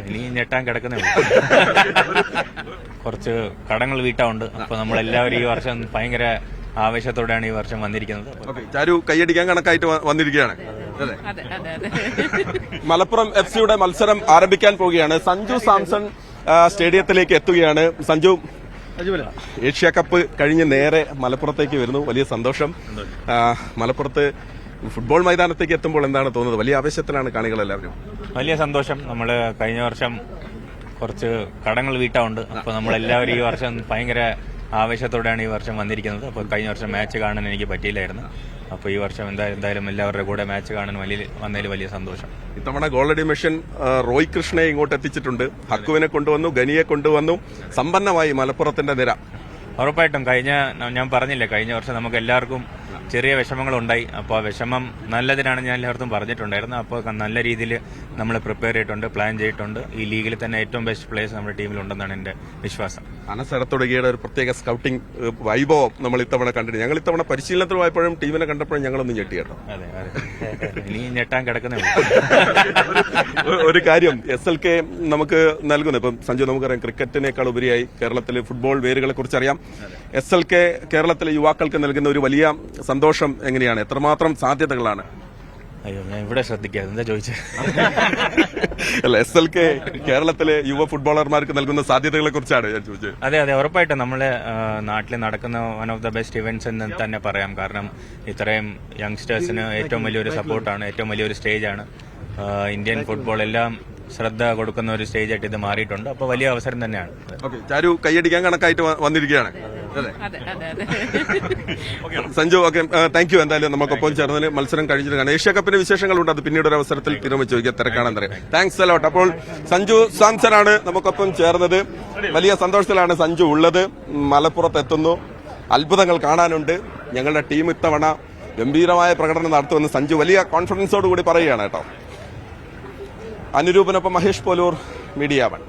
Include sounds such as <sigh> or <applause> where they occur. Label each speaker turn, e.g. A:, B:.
A: ഇനി ഞെട്ടാൻ കിടക്കുന്നേ കുറച്ച് കടങ്ങൾ വീട്ടാവുണ്ട് അപ്പൊ നമ്മളെല്ലാവരും ഈ വർഷം ഭയങ്കര ആവേശത്തോടെയാണ് ഈ വർഷം വന്നിരിക്കുന്നത്.
B: ചാരു കൈയടിക്കാൻ കണക്കായിട്ട് വന്നിരിക്കുകയാണ്. അതെ
C: അതെ അതെ അതെ.
B: മലപ്പുറം എഫ് സിയുടെ മത്സരം ആരംഭിക്കാൻ പോവുകയാണ്. സഞ്ജു സാംസൺ സ്റ്റേഡിയത്തിലേക്ക് എത്തുകയാണ്. സഞ്ജു ഏഷ്യ കപ്പ് കഴിഞ്ഞ് നേരെ മലപ്പുറത്തേക്ക് വരുന്നു. വലിയ സന്തോഷം. മലപ്പുറത്ത് ഫുട്ബോൾ മൈതാനത്തേക്ക് എത്തുമ്പോൾ എന്താണ് തോന്നുന്നത്? വലിയ ആവേശത്തിലാണ് കാണികൾ എല്ലാവരും
A: വലിയ സന്തോഷം. നമ്മൾ കഴിഞ്ഞ വർഷം കുറച്ച് കടങ്ങൾ വീട്ടാറുണ്ട് അപ്പൊ നമ്മളെല്ലാവരും ഈ വർഷം ഭയങ്കര ആവേശത്തോടെയാണ് ഈ വർഷം വന്നിരിക്കുന്നത്. അപ്പൊ കഴിഞ്ഞ വർഷം മാച്ച് കാണാൻ എനിക്ക് പറ്റിയില്ലായിരുന്നു. അപ്പൊ ഈ വർഷം എന്താ എന്തായാലും എല്ലാവരുടെ കൂടെ മാച്ച് കാണാൻ വലിയ വന്നതിൽ വലിയ സന്തോഷം.
B: ഇത്തവണ ഗോൾഡി മിഷൻ റോയ് കൃഷ്ണയെ ഇങ്ങോട്ട് എത്തിച്ചിട്ടുണ്ട്. ഹക്കുവിനെ കൊണ്ടുവന്നു ഗനിയെ കൊണ്ടുവന്നു. സമ്പന്നമായി മലപ്പുറത്തിന്റെ നിര.
A: ഉറപ്പായിട്ടും കഴിഞ്ഞ ഞാൻ പറഞ്ഞില്ലേ കഴിഞ്ഞ വർഷം നമുക്ക് എല്ലാവർക്കും ചെറിയ വിഷമങ്ങളുണ്ടായി. അപ്പോൾ ആ വിഷമം നല്ലതിനാണ് ഞാൻ എല്ലാവർക്കും പറഞ്ഞിട്ടുണ്ടായിരുന്നു അപ്പോൾ നല്ല രീതിയിൽ നമ്മൾ പ്രിപ്പയർ ചെയ്തിട്ടുണ്ട് പ്ലാൻ ചെയ്തിട്ടുണ്ട്. ഈ ലീഗിൽ തന്നെ ഏറ്റവും ബെസ്റ്റ് പ്ലേയേഴ്സ് നമ്മുടെ ടീമിലുണ്ടെന്നാണ് എന്റെ വിശ്വാസം.
B: അനസരത്തൊടുകിയുടെ ഒരു പ്രത്യേക സ്കൗട്ടിംഗ് വൈഭവം നമ്മൾ ഇത്തവണ കണ്ടിട്ട് ഞങ്ങൾ ഇത്തവണ പരിശീലനത്തിൽ പോയപ്പോഴും ടീമിനെ കണ്ടപ്പോഴും ഞങ്ങളൊന്നും ഞെട്ടി കേട്ടോ.
A: അതെ അതെ. ഇനി ഞെട്ടാൻ കിടക്കുന്നേ. <laughs>
B: ഒരു- കാര്യം എസ് എൽ കെ നമുക്ക് നൽകുന്നു. ഇപ്പം സഞ്ജു നമുക്കറിയാം ക്രിക്കറ്റിനേക്കാൾ ഉപരിയായി കേരളത്തിലെ ഫുട്ബോൾ വേരുകളെ കുറിച്ച് അറിയാം എസ് എൽ കെ കേരളത്തിലെ യുവാക്കൾക്ക് നൽകുന്ന ഒരു വലിയ സന്തോഷം എങ്ങനെയാണ്? എത്രമാത്രം സാധ്യതകളാണ്?
A: അയ്യോ ഞാൻ ഇവിടെ ശ്രദ്ധിക്കാതെ എന്താ ചോദിച്ചത്
B: അല്ല എസ് എൽ കെ കേരളത്തിലെ യുവ ഫുട്ബോളർമാർക്ക് നൽകുന്ന സാധ്യതകളെ കുറിച്ചാണ് ഞാൻ ചോദിച്ചത്.
A: അതെ അതെ ഉറപ്പായിട്ടും നമ്മളെ നാട്ടിൽ നടക്കുന്ന one of the best events എന്ന് തന്നെ പറയാം. കാരണം ഇത്രയും യങ്സ്റ്റേഴ്സിന് ഏറ്റവും വലിയൊരു സപ്പോർട്ടാണ് ഏറ്റവും വലിയൊരു സ്റ്റേജാണ് ഇന്ത്യൻ ഫുട്ബോൾ എല്ലാം ശ്രദ്ധ കൊടുക്കുന്ന ഒരു സ്റ്റേജായിട്ട് ഇത് മാറിയിട്ടുണ്ട്. അപ്പൊ വലിയ അവസരം തന്നെയാണ്.
B: ഓക്കെ ചാരു കൈയടിക്കാൻ കണക്കായിട്ട് വന്നിരിക്കുകയാണ്. അതെ
C: അതെ അതെ. അതെ
B: സഞ്ജു ഓക്കെ താങ്ക് യു എന്തായാലും നമുക്കൊപ്പം ചേർന്നതിന് മത്സരം കഴിഞ്ഞിട്ടാണ് കാണാം ഏഷ്യ കപ്പിന്റെ വിശേഷങ്ങളുണ്ട്. അത് പിന്നീട് ഒരു അവസരത്തിൽ തീരുമാനിച്ചു ചോദിക്കുക. തിരക്കാണെന്ന് അറിയാം. താങ്ക്സ് അലോട്ട് അപ്പോൾ സഞ്ജു സാംസൺ ആണ് നമുക്കൊപ്പം ചേർന്നത്. വലിയ സന്തോഷത്തിലാണ് സഞ്ജു ഉള്ളത്. മലപ്പുറത്ത് എത്തുന്നു. അത്ഭുതങ്ങൾ കാണാനുണ്ട്. ഞങ്ങളുടെ ടീം ഇത്തവണ ഗംഭീരമായ പ്രകടനം നടത്തുമെന്ന് സഞ്ജു വലിയ കോൺഫിഡൻസോട് കൂടി പറയുകയാണ് കേട്ടോ. അനുരൂപനൊപ്പം മഹേഷ് പോലൂർ മീഡിയ വൺ.